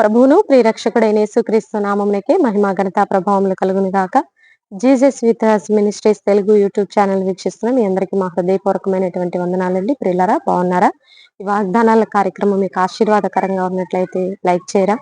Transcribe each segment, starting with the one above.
ప్రభువును ప్రియరక్షకుడైన యేసుక్రీస్తు నామంలోకి మహిమా ఘనత ప్రభావములు కలుగును గాక. Jesus with ministries Telugu YouTube channel వీక్షిస్తున్న మీ అందరికీ మా హృదయపూర్వకమైనటువంటి వందనాలండి. ప్రియులరా బాగున్నారా? ఈ వాగ్దానాల కార్యక్రమం మీకు ఆశీర్వాదకరంగా ఉన్నట్లయితే లైక్ చేయరా.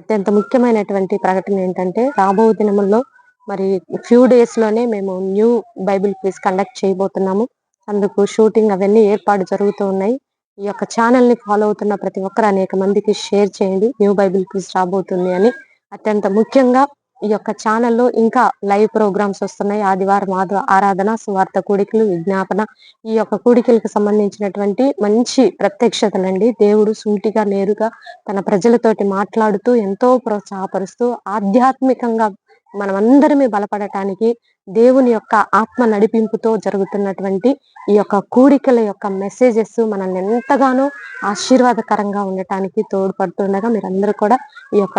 అత్యంత ముఖ్యమైనటువంటి ప్రకటన ఏంటంటే రాబో దినముల్లో మరి ఫ్యూ డేస్లోనే మేము న్యూ బైబిల్ క్విజ్ కండక్ట్ చేయబోతున్నాము. అందుకు షూటింగ్ అవన్నీ ఏర్పాటు జరుగుతూ ఉన్నాయి. ఈ యొక్క ఛానల్ని ఫాలో అవుతున్న ప్రతి ఒక్కరు అనేక మందికి షేర్ చేయండి. న్యూ బైబిల్ క్విజ్ రాబోతుంది అని. అత్యంత ముఖ్యంగా ఈ యొక్క ఛానల్లో ఇంకా లైవ్ ప్రోగ్రామ్స్ వస్తున్నాయి. ఆదివారం ఆది ఆరాధన సువార్త కూడికలు విజ్ఞాపన. ఈ యొక్క కూడికలకు సంబంధించినటువంటి మంచి ప్రత్యక్షతలండి. దేవుడు సూటిగా నేరుగా తన ప్రజలతోటి మాట్లాడుతూ ఎంతో ప్రోత్సాహపరుస్తూ ఆధ్యాత్మికంగా మనమందరమే బలపడటానికి దేవుని యొక్క ఆత్మ నడిపింపుతో జరుగుతున్నటువంటి ఈ యొక్క కూడికల యొక్క మెసేజెస్ మనల్ని ఎంతగానో ఆశీర్వాదకరంగా ఉండటానికి తోడ్పడుతుండగా మీరందరూ కూడా ఈ యొక్క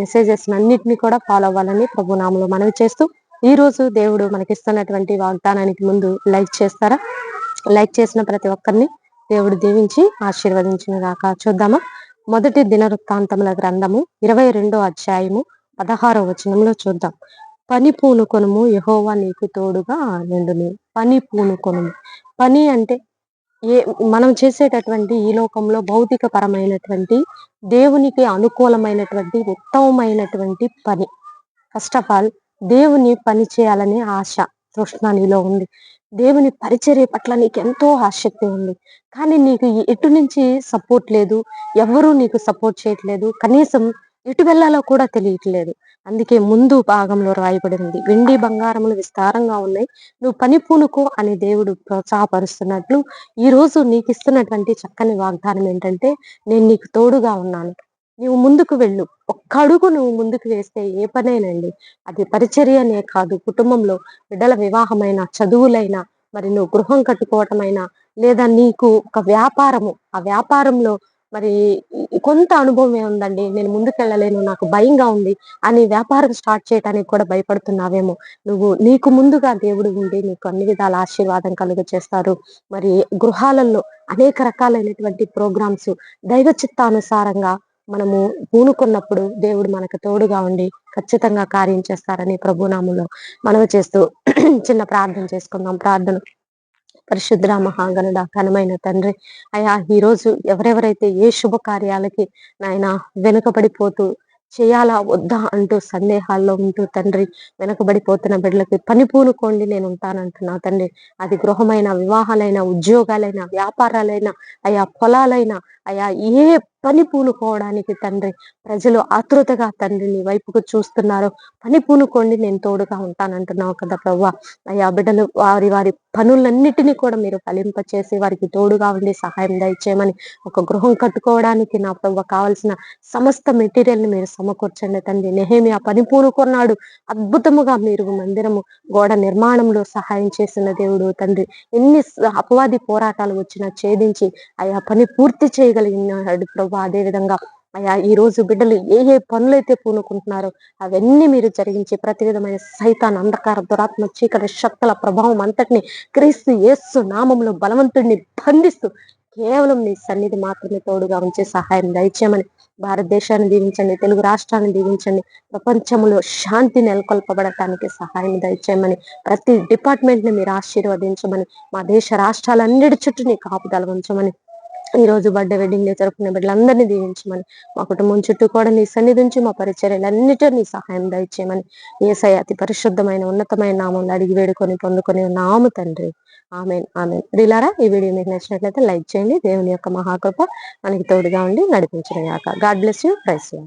మెసేజెస్ అన్నిటిని కూడా ఫాలో అవ్వాలని ప్రభునామంలో మనవి చేస్తూ ఈ రోజు దేవుడు మనకిస్తున్నటువంటి వాగ్దానానికి ముందు లైక్ చేస్తారా? లైక్ చేసిన ప్రతి ఒక్కరిని దేవుడు దీవించి ఆశీర్వదించిన దాకా చూద్దామా? మొదటి దినవృత్తాంతముల గ్రంథము ఇరవై రెండో అధ్యాయము పదహారో వచనంలో చూద్దాం. పని పూనుకొనుము యహోవా నీకు తోడుగా నిండుని. పని పూనుకొనుము. పని అంటే ఏ మనం చేసేటటువంటి ఈ లోకంలో భౌతిక పరమైనటువంటి దేవునికి అనుకూలమైనటువంటి ఉత్తమమైనటువంటి పని. ఫస్ట్ ఆఫ్ ఆల్ దేవుని పని చేయాలనే ఆశ తృష్ణ నీలో ఉంది. దేవుని పరిచర్య పట్ల నీకు ఎంతో ఆసక్తి ఉంది. కానీ నీకు ఎటు నుంచి సపోర్ట్ లేదు ఎవరు నీకు సపోర్ట్ చేయట్లేదు. కనీసం ఎటు వెళ్ళాలో కూడా తెలియట్లేదు. అందుకే ముందు భాగంలో రాయబడింది వెండి బంగారములు విస్తారంగా ఉన్నాయి. నువ్వు పని పూనుకో అని దేవుడు ప్రోత్సాహపరుస్తున్నట్లు ఈ రోజు నీకు ఇస్తున్నటువంటి చక్కని వాగ్దానం ఏంటంటే నేను నీకు తోడుగా ఉన్నాను. నువ్వు ముందుకు వెళ్ళు. ఒక్క అడుగు నువ్వు ముందుకు వేస్తే ఏ పనేనండి? అది పరిచర్యనే కాదు. కుటుంబంలో బిడ్డల వివాహమైన చదువులైనా మరి నువ్వు గృహం కట్టుకోవటమైనా లేదా నీకు ఒక వ్యాపారము ఆ వ్యాపారంలో మరి కొంత అనుభవం ఉందండి. నేను ముందుకెళ్ళలేను. నాకు భయంగా ఉంది. అని వ్యాపారం స్టార్ట్ చేయడానికి కూడా భయపడుతున్నావేమో. నువ్వు నీకు ముందుగా దేవుడు ఉండి నీకు అన్ని విధాల ఆశీర్వాదం కలుగ చేస్తారు మరి గృహాలలో అనేక రకాలైనటువంటి ప్రోగ్రామ్స్ దైవ చిత్తానుసారంగా మనము పూనుకున్నప్పుడు దేవుడు మనకు తోడుగా ఉండి ఖచ్చితంగా కార్యం చేస్తారని ప్రభునామంలో మనవి చేస్తూ చిన్న ప్రార్థన చేసుకుందాం. ప్రార్థన పరిశుద్ధ మహాగణుడ ఘనమైన తండ్రి. అయా ఈరోజు ఎవరెవరైతే ఏ శుభ కార్యాలకి నాయన వెనుకబడిపోతూ చేయాలా వద్దా అంటూ సందేహాల్లో ఉంటూ తండ్రి వెనకబడిపోతున్న బిడ్డలకి పని పూనుకోండి నేను ఉంటానంటున్నా తండ్రి. అది గృహమైన వివాహాలైన ఉద్యోగాలైన వ్యాపారాలైన అయా పొలాలైనా అయా ఏ పని పూనుకోవడానికి తండ్రి ప్రజలు ఆతృతగా తండ్రి నీ వైపుకు చూస్తున్నారు. పని పూనుకోండి నేను తోడుగా ఉంటానంటున్నావు కదా ప్రవ్వ. అయ్యా బిడ్డలు వారి వారి పనులన్నిటినీ కూడా మీరు ఫలింపచేసి వారికి తోడుగా ఉండి సహాయం దయచేయమని ఒక గృహం కట్టుకోవడానికి నా ప్రవ్వ కావలసిన సమస్త మెటీరియల్ని మీరు సమకూర్చండి తండ్రి. నెహేమి ఆ పని పూనుకున్నాడు అద్భుతముగా మీరు మందిరము గోడ నిర్మాణంలో సహాయం చేసిన దేవుడు తండ్రి. ఎన్ని అపవాది పోరాటాలు వచ్చినా ఛేదించి అయా పని పూర్తి చేయగలిగినాడు ప్రభు అదే విధంగా అయ్యా ఈ రోజు బిడ్డలు ఏ ఏ పనులైతే పూనుకుంటున్నారో అవన్నీ మీరు జరిగించి ప్రతి విధమైన సైతాన్ అంధకార దురాత్మ చీకటి శక్తుల ప్రభావం అంతటిని క్రీస్తు యేస్సు నామంలో బలవంతుడిని బంధిస్తూ కేవలం నీ సన్నిధి మాత్రమే తోడుగా ఉంచే సహాయం దయచేయమని భారతదేశాన్ని దీవించండి తెలుగు రాష్ట్రాన్ని దీవించండి ప్రపంచంలో శాంతి నెలకొల్పబడటానికి సహాయం దయచేయమని ప్రతి డిపార్ట్మెంట్ని మీరు ఆశీర్వదించమని మా దేశ రాష్ట్రాలన్నిటి చుట్టూ నీ కాపుదల ఉంచమని ఈ రోజు బర్త్డే వెడ్డింగ్ డే జరుపుకునే బిడ్డలందరినీ దీవించమని మా కుటుంబం చుట్టూ కూడా నీ సన్నిధించి మా పరిచర్యలన్నిటో నీ సహాయం దయచేయమని ఏసై అతి పరిశుద్ధమైన ఉన్నతమైన నామంలో అడిగి వేడుకొని పొందుకొని నాము తండ్రి. ఆమె ఆమె రిలారా ఈ వీడియో మీకు నచ్చినట్లయితే లైక్ చేయండి. దేవుని యొక్క మహాకృప మనకి తోడుగా ఉండి నడిపించిన God bless you. Praise you.